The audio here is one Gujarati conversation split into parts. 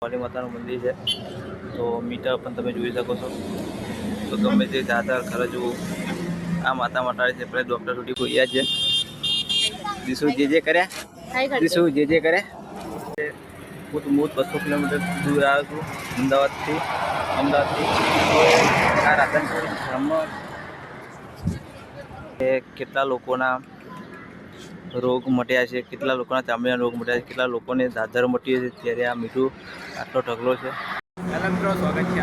કાલી માતાનું મંદિર છે. તો મીટર પણ તમે જોઈ શકો છો. તો ગમે તે દાદર ખરજવું આ માતા મટાડે છે પહેલાં ડૉક્ટર સુધી કોઈ છે. દીસુ જે જે હાય દીસુ જે જે કર્યા હું તો મૂળ બસો કિલોમીટર દૂર આવ્યો છું, અમદાવાદથી અમદાવાદથી. આ રાધનપુર બ્રહ્મ કેટલા લોકોના રોગ મટ્યા છે કેટલા લોકોના ચામડીના રોગ મટ્યા છે કેટલા લોકોને દાદર મટી છે ત્યારે આ મીઠું આટલો ઢગલો છે. હેલો મિત્રો સ્વાગત છે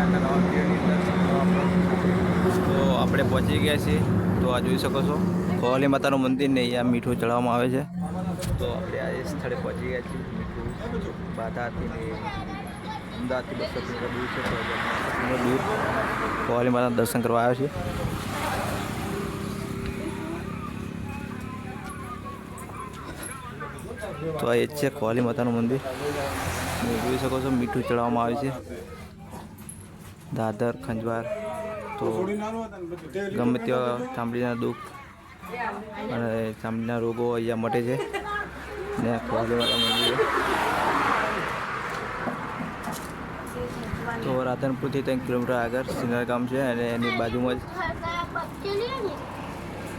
તો આપણે પહોંચી ગયા છીએ તો આ જોઈ શકો છો. કોહલી માતાનું મંદિર ને અહીંયા મીઠું ચડાવવામાં આવે છે. તો આપણે આ સ્થળે પહોંચી ગયા છીએ મીઠું બાધાથી ને અમદાવાદથી બસો કિલોમીટર દૂર છે દૂર કોહલી માતાના દર્શન કરવા આવ્યા છીએ. તો આ એ છે, કોહલી માતાનું મંદિર. જોઈ શકો છો, મીઠું ચડાવવામાં આવે છે. દાદર ખંજવાર તો ગમે તેવા ચામડીના દુઃખ અને ચામડીના રોગો અહીંયા મટે છે. ને માતા મંદિર તો રાધનપુરથી ત્રણ કિલોમીટર આગળ સિનર ગામ છે અને એની બાજુમાં જ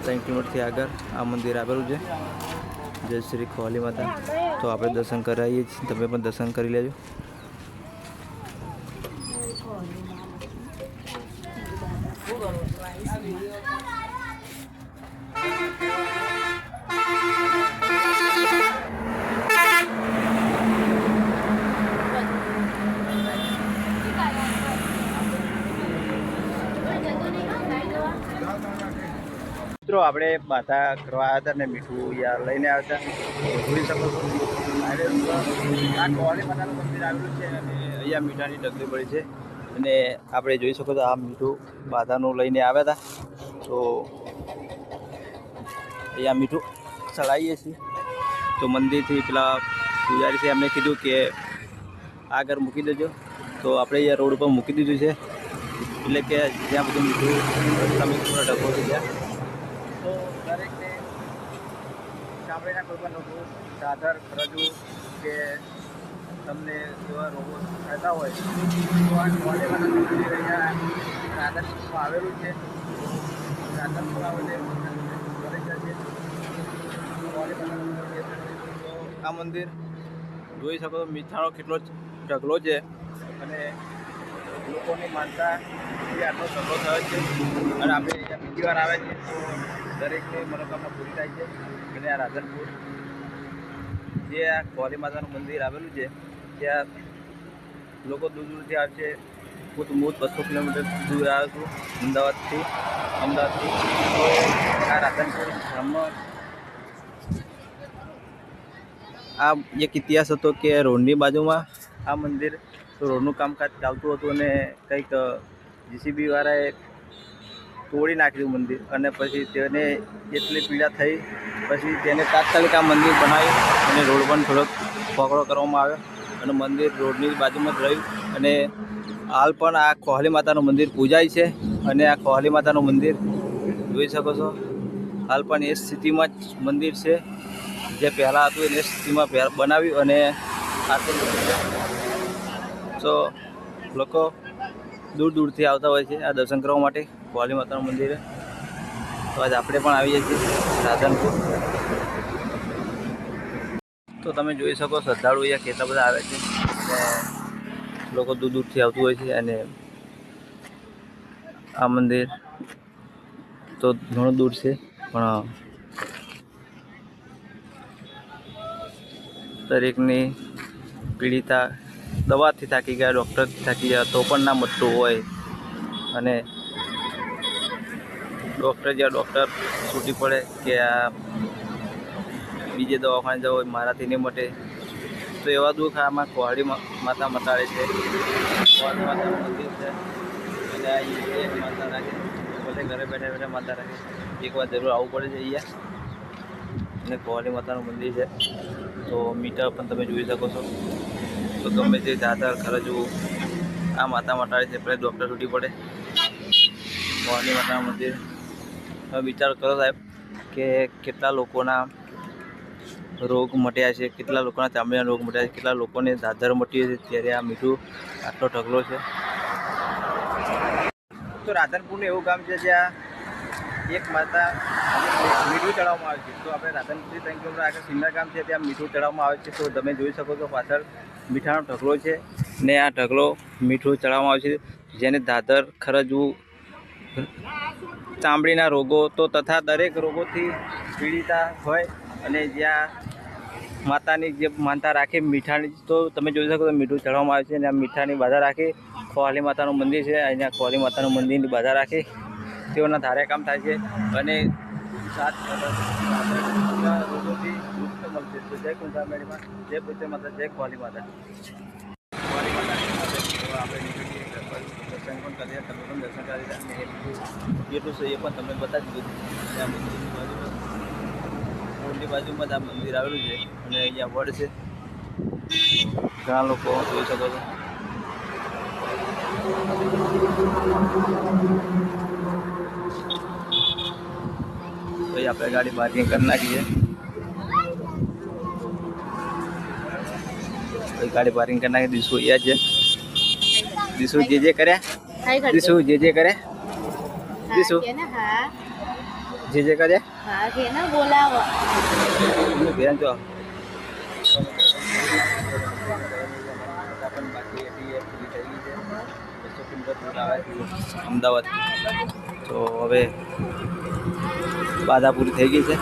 ત્રણ કિલોમીટરથી આગળ આ મંદિર આવેલું છે. જય શ્રી કોહલી માતા. તો આપણે દર્શન કરાવીએ છીએ. તમે પણ દર્શન કરી લેજો. મિત્રો, આપણે બાધા કરવા આવ્યા હતા ને મીઠું યા લઈને આવ્યા હતા. જોઈ શકો છો. અને અહીંયા મીઠાની ડગલી પડી છે. અને આપણે જોઈ શકો છો આ મીઠું બાધાનું લઈને આવ્યા હતા. તો અહીંયા મીઠું ચડાવીએ છીએ. તો મંદિરથી પેલા પૂજારી છે એમને કીધું કે આગળ મૂકી દેજો. તો આપણે અહીંયા રોડ ઉપર મૂકી દીધું છે. એટલે કે જ્યાં બધું મીઠું તમે પૂરા ડબ્બો છે તો દરેકને ચામડીના કોઈ પણ રોગો દાદર રજૂ કે તમને એવા રોગો થતા હોય, તો આ મંદિર અહીંયા રાધનપુરમાં આવેલું છે રાધનપુર આવેલે આ મંદિર જોઈ શકો તો મીઠાનો કેટલો ઢગલો છે અને લોકોની માનતા એ આટલો સફળ થયો છે. અને આપણે અહીંયા બીજી વાર આવે છે, તો દરેકની મનોકામના પૂરી થાય છે. અને આ રાધનપુર, જે આ કોરી માતાનું મંદિર આવેલું છે, ત્યાં લોકો દૂર દૂરથી આવે છે. હું તો હું બસો કિલોમીટર દૂર આવ્યો છું, અમદાવાદથી અમદાવાદથી. તો આ રાધનપુર બ્રહ્મ આ એક ઇતિહાસ હતો કે રોડની બાજુમાં આ મંદિર તો રોડનું કામકાજ ચાલતું હતું અને કંઈક જીસીબી વાળાએ તોડી નાખ્યું મંદિર અને પછી તેને એટલી પીડા થઈ, પછી તેને તાત્કાલિક આ મંદિર બનાવ્યું અને રોડ પણ થોડોક પકડો કરવામાં આવ્યો અને મંદિર રોડની બાજુમાં જ રહ્યું અને હાલ પણ આ કોહલી માતાનું મંદિર પૂજાય છે અને આ કોહલી માતાનું મંદિર જોઈ શકો છો. હાલ પણ એ સ્થિતિમાં જ મંદિર છે. જે પહેલાં હતું એને સ્થિતિમાં બનાવ્યું અને આટલું તો લોકો દૂર દૂરથી આવતા હોય છે આ દર્શન કરવા માટે ભોલી માતાનું મંદિરે. તો આજ આપણે પણ આવીએ છીએ રાધનપુર. તો તમે જોઈ શકો શ્રદ્ધાળુ અહીંયા કેટલા બધા આવે છે લોકો દૂર દૂરથી આવતું હોય છે અને આ મંદિર તો ઘણું દૂર છે, પણ દરેકની પીડિતા દવાથી થાકી ગયા, ડૉક્ટરથી થાકી ગયા, તો પણ ના મટતું હોય. અને ડૉક્ટર જ્યાં ડૉક્ટર છૂટી પડે કે આ બીજે દવાખાને જવું હોય, મારાથી નહીં મટે. તો એવા દુઃખ આમાં કોહડી માતા મટાડે છે. કોહડી માતાનું મંદિર છે. અને આ માતા રાખે. ભલે ઘરે બેઠા બેઠા માતા રાખે. એકવાર જરૂર આવવું પડે છે અહીંયા. અને કોહળી માતાનું મંદિર છે. તો મીટર પણ તમે જોઈ શકો છો. તો ગમે તે દાદર ખરજવું આ માતા મટાડે છે પહેલાં ડૉક્ટર છૂટી પડે. મોરની માતા મંદિર. હવે વિચાર કરો સાહેબ, કે કેટલા લોકોના રોગ મટ્યા છે, કેટલા લોકોના ચામડીના રોગ મટ્યા છે, કેટલા લોકોને દાદર મટી છે, ત્યારે આ મીઠું આટલો ઢગલો છે. તો રાધનપુરનું એવું ગામ છે જ્યાં એક માતા મીઠું ચડાવવામાં આવે છે. તો આપણે રાધનપુર ત્રણ કિલોમીટર આગળ સિન્નર ગામ છે, ત્યાં મીઠું ચડાવવામાં આવે છે. તો તમે જોઈ શકો છો પાછળ મીઠાનો ઢગલો છે ને આ ઢગલો મીઠું ચડાવવામાં આવે છે. જેને દાદર ખરજવું ચામડીના રોગો તો તથા દરેક રોગોથી પીડિતા હોય અને જ્યાં માતાની જે માનતા રાખે મીઠાની તો તમે જોઈ શકો તો મીઠું ચડાવવામાં આવે છે અને આ મીઠાની બાધા રાખી ખોવાલી માતાનું મંદિર છે. અહીંયા ખોવાલી માતાનું મંદિરની બાધા રાખી તેઓના ધારે કામ થાય છે. અને સાત રોગોથી મુક્ત મળશે તો જય કુંજા મેળીમાં જય પૂજ્ય માતા જય ખોવાલી માતા ખોવાલી માતાની તો આપણે નીકળીએ ઘર પર દર્શન પણ કરીએ તમે પણ દર્શન કરી રહ્યા અને એટલું એટલું છે એ પણ તમને બતાવી દીધું ત્યાં મંદિરની બાજુમાં રોડની બાજુમાં જ આ મંદિર આવેલું છે અને અહીંયા વડ છે ઘણા લોકો જોઈ શકો છો તો આપણે ગાડી પાર્કિંગ કરી નાખીએ ગાડી પાર્કિંગ કરી નાખી. દીશું અહીંયા છે. દીશું જે જે કર્યા હાય જે જે કરે. હા જે જે કરે. અમદાવાદ તો હવે બાધા પૂરી થઈ ગઈ છે.